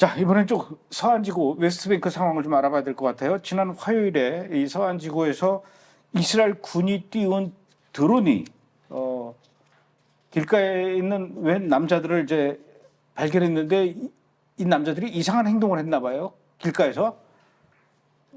자 이번엔 좀 서한지구 웨스트뱅크 상황을 좀 알아봐야 될 것 같아요. 지난 화요일에 이 서한지구에서 이스라엘 군이 띄운 드론이 어, 길가에 있는 웬 남자들을 이제 발견했는데 이, 이 남자들이 이상한 행동을 했나 봐요. 길가에서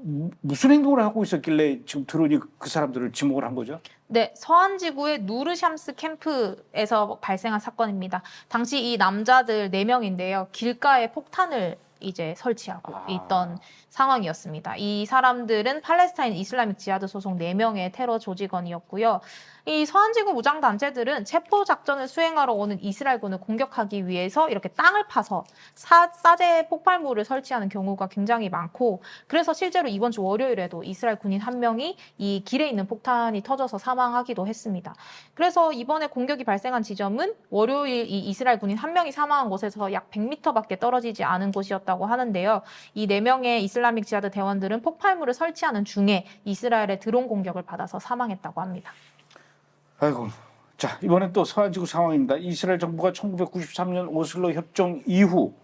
무- 무슨 행동을 하고 있었길래 지금 드론이 그 사람들을 지목을 한 거죠? 네, 서한지구의 누르샴스 캠프에서 발생한 사건입니다. 당시 이 남자들 4명인데요. 길가에 폭탄을 이제 설치하고 아. 있던 상황이었습니다. 이 사람들은 팔레스타인 이슬라믹 지하드 소속 4명의 테러 조직원이었고요. 이 서한지구 무장 단체들은 체포 작전을 수행하러 오는 이스라엘군을 공격하기 위해서 이렇게 땅을 파서 사, 사제 폭발물을 설치하는 경우가 굉장히 많고 그래서 실제로 이번 주 월요일에도 이스라엘 군인 한 명이 이 길에 있는 폭탄이 터져서 사망하기도 했습니다. 그래서 이번에 공격이 발생한 지점은 월요일 이 이스라엘 군인 한 명이 사망한 곳에서 약 100m밖에 떨어지지 않은 곳이었다고 하는데요. 이 네 명의 이슬라믹 지하드 대원들은 폭발물을 설치하는 중에 이스라엘의 드론 공격을 받아서 사망했다고 합니다. 아이고. 자, 이번엔 또 서한지구 상황입니다. 이스라엘 정부가 1993년 오슬로 협정 이후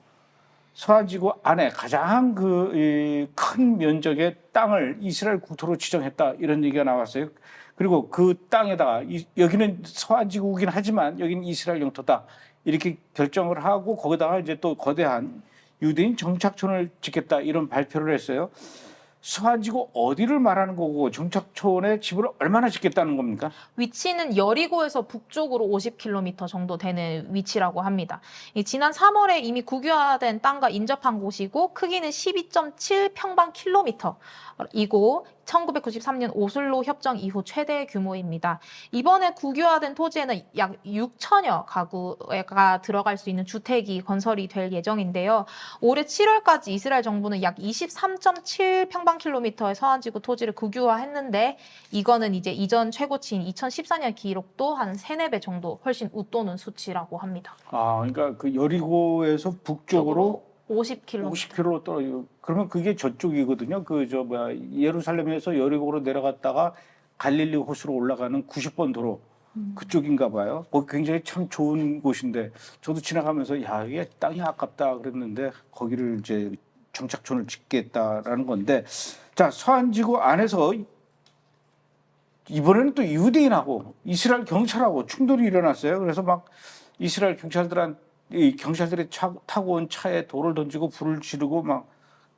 서한지구 안에 가장 그 큰 면적의 땅을 이스라엘 국토로 지정했다 이런 얘기가 나왔어요. 그리고 그 땅에다가 이- 여기는 서한지구긴 하지만 여기는 이스라엘 영토다 이렇게 결정을 하고 거기다가 이제 또 거대한 유대인 정착촌을 짓겠다 이런 발표를 했어요. 서한지구 어디를 말하는 거고 정착촌에 집을 얼마나 짓겠다는 겁니까? 위치는 여리고에서 북쪽으로 50km 정도 되는 위치라고 합니다. 이 지난 3월에 이미 국유화된 땅과 인접한 곳이고 크기는 12.7 평방 킬로미터이고 1993년 오슬로 협정 이후 최대 규모입니다. 이번에 국유화된 토지에는 약 6천여 가구가 들어갈 수 있는 주택이 건설이 될 예정인데요. 올해 7월까지 이스라엘 정부는 약 23.7 평방킬로미터의 서한지구 토지를 국유화했는데 이거는 이제 이전 최고치인 2014년 기록도 한 3, 4배 정도 훨씬 웃도는 수치라고 합니다. 아, 그러니까 그 여리고에서 북쪽으로 50km. 50km 떨어지고 그러면 그게 저쪽이거든요. 그 저 뭐야 예루살렘에서 여리고로 내려갔다가 갈릴리 호수로 올라가는 90번 도로 음. 그쪽인가 봐요. 거기 굉장히 참 좋은 곳인데 저도 지나가면서 야 이게 땅이 아깝다 그랬는데 거기를 이제 정착촌을 짓겠다라는 건데 자 서한지구 안에서 이번에는 또 유대인하고 이스라엘 경찰하고 충돌이 일어났어요. 그래서 막 이스라엘 경찰들한 이 경찰들이 차, 타고 온 차에 돌을 던지고 불을 지르고 막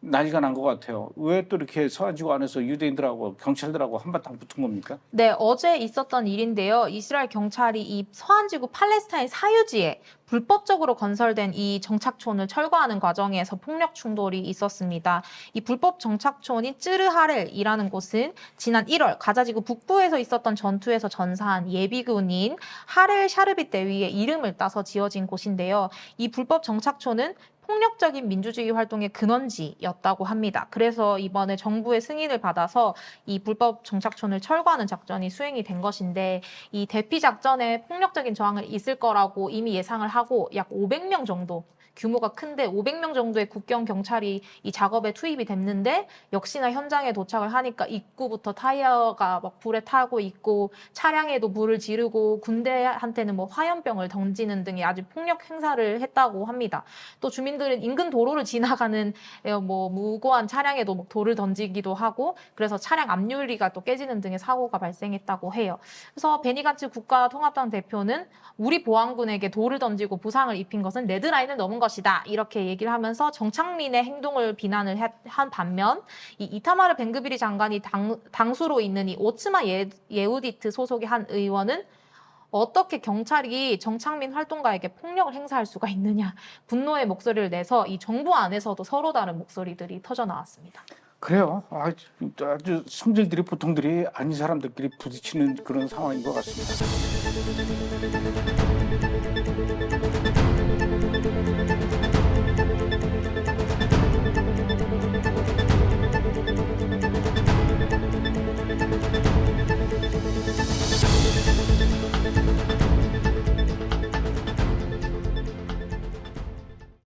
난리가 난 것 같아요. 왜 또 이렇게 서한지구 안에서 유대인들하고 경찰들하고 한바탕 붙은 겁니까? 네, 어제 있었던 일인데요. 이스라엘 경찰이 이 서한지구 팔레스타인 사유지에 불법적으로 건설된 이 정착촌을 철거하는 과정에서 폭력 충돌이 있었습니다. 이 불법 정착촌인 찌르하렐이라는 곳은 지난 1월 가자지구 북부에서 있었던 전투에서 전사한 예비군인 하렐 샤르빗 대위의 이름을 따서 지어진 곳인데요. 이 불법 정착촌은 폭력적인 민주주의 활동의 근원지였다고 합니다. 그래서 이번에 정부의 승인을 받아서 이 불법 정착촌을 철거하는 작전이 수행이 된 것인데 이 대피 작전에 폭력적인 저항을 있을 거라고 이미 예상을 하고 약 500명 정도 규모가 큰데 500명 정도의 국경 경찰이 이 작업에 투입이 됐는데 역시나 현장에 도착을 하니까 입구부터 타이어가 막 불에 타고 있고 차량에도 불을 지르고 군대한테는 뭐 화염병을 던지는 등의 아주 폭력 행사를 했다고 합니다. 또 주민들은 인근 도로를 지나가는 어, 뭐 무고한 차량에도 막 돌을 던지기도 하고 그래서 차량 압류리가 또 깨지는 등의 사고가 발생했다고 해요. 그래서 베니간츠 국가통합당 대표는 우리 보안군에게 돌을 던지고 부상을 입힌 것은 레드라인을 넘은 것이다 이렇게 얘기를 하면서 정창민의 행동을 비난을 해- 한 반면 이 이타마르 벤그비리 장관이 당, 당수로 있는 이 오츠마 예, 예우디트 소속의 한 의원은 어떻게 경찰이 정창민 활동가에게 폭력을 행사할 수가 있느냐 분노의 목소리를 내서 이 정부 안에서도 서로 다른 목소리들이 터져 나왔습니다. 그래요. 아주, 아주 성질들이 보통들이 아닌 사람들끼리 부딪히는 그런 상황인 것 같습니다.